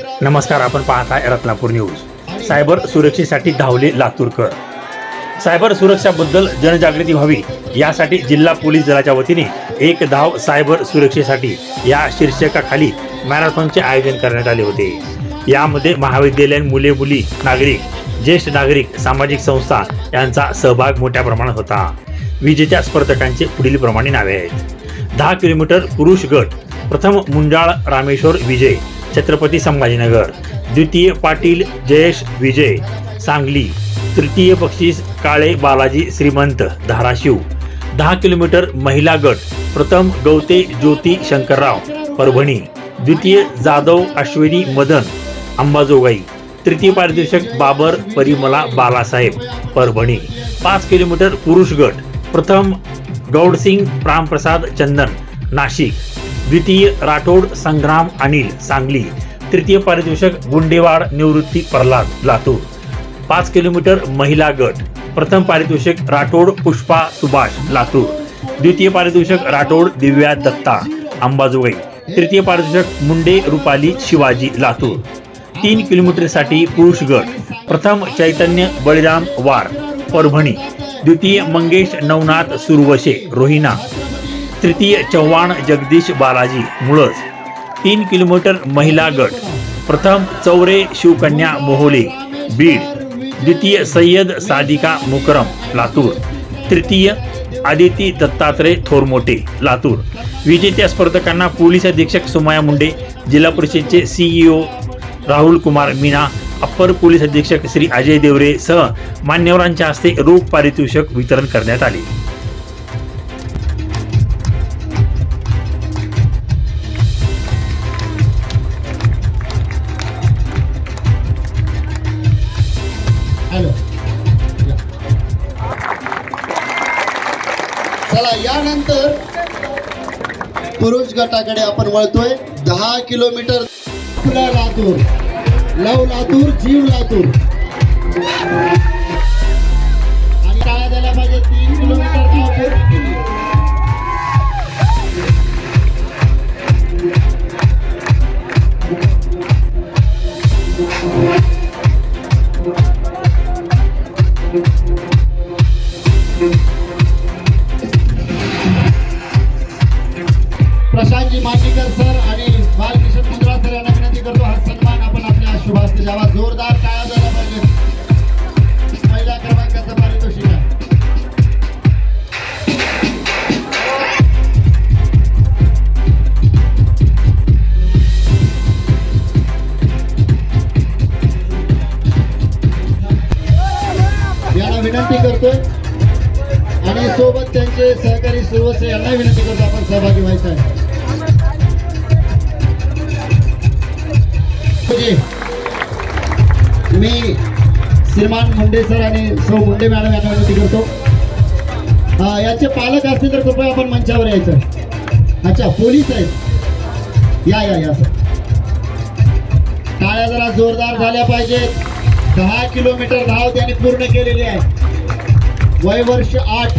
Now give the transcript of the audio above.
नमस्कार आपण पाहताय रत्नापूर न्यूज. सायबर सुरक्षेसाठी धावले लातूरकर. सायबर सुरक्षाबद्दल जनजागृती व्हावी यासाठी जिल्हा पोलीस दलाच्या वतीने एक धाव सायबर सुरक्षेसाठी या शीर्षकाखाली मॅरेथॉनचे आयोजन करण्यात आले होते. यामध्ये महाविद्यालयीन मुले मुली नागरिक ज्येष्ठ नागरिक सामाजिक संस्था यांचा सहभाग मोठ्या प्रमाणात होता. विजेत्या स्पर्धकांचे पुढील प्रमाणे नावे आहेत. दहा किलोमीटर पुरुष गट प्रथम मुंजाळ रामेश्वर विजय छत्रपती संभाजीनगर. द्वितीय पाटील जयेश विजय. सांगली. तृतीय बक्षीस काळे बालाजी श्रीमंत धाराशिव. दहा किलोमीटर महिला गट प्रथम गवते ज्योती शंकरराव परभणी. द्वितीय जाधव अश्विनी मदन अंबाजोगाई. तृतीय पारितोषिक बाबर परिमला बालासाहेब परभणी. पाच किलोमीटर पुरुष गट प्रथम गौडसिंग रामप्रसाद चंदन नाशिक. द्वितीय राठोड संग्राम अनिल सांगली तृतीय पारितोषिक गुंडेवाड निवृत्ती प्रल्हाद लातूर. पाच किलोमीटर महिला गट. प्रथम पारितोषिक राठोड पुष्पा सुभाष लातूर. द्वितीय पारितोषिक राठोड दिव्या दत्ता अंबाजोगाई. तृतीय पारितोषिक मुंडे रुपाली शिवाजी लातूर. तीन किलोमीटरसाठी पुरुष गट. प्रथम चैतन्य बळीराम वार परभणी. द्वितीय मंगेश नवनाथ सुरवशे रोहिणा. तृतीय चव्हाण जगदीश बालाजी मुळज तीन किलोमीटर महिला गट प्रथम चौरे शिवकन्या मोहोले बीड. द्वितीय सय्यद सादिका मुकरम लातूर. तृतीय आदिती दत्तात्रय थोरमोटे लातूर. विजेत्या स्पर्धकांना पोलीस अधीक्षक सुमाया मुंडे जिल्हा परिषदेचे CEO Rahul Kumar Meena upper police अधीक्षक श्री अजय देवरे सह मान्यवरांच्या हस्ते रोख पारितोषिक वितरण करण्यात आले. चला यानंतर पुरुष गटाकडे आपण वळतोय. दहा किलोमीटर लातूर लव लातूर जीव लातूर मी मांडीकर सर आणि बालकिशन मुंद्रा सर यांना विनंती करतो. हा सन्मान आपण आपल्या शुभ द्यावा. जोरदार टाळा झाला पाहिजे पहिल्या क्रमांकाचं पारितोषिक आहे. यांना विनंती करतोय. आणि सोबत त्यांचे सहकारी सर्वस्व यांना विनंती करतो. आपण सहभागी व्हायचं आहे. श्रीमान मुंडे सर आणि सौ मुंडे मॅडम यांना विनंती करतो. याचे पालक असतील तर कृपया आपण मंचावर यायचं. अच्छा पोलीस आहेत. या या या सर. टाळ्या जरा जोरदार झाल्या पाहिजेत. दहा किलोमीटर धाव त्यांनी पूर्ण केलेली आहे. वय वर्ष आठ.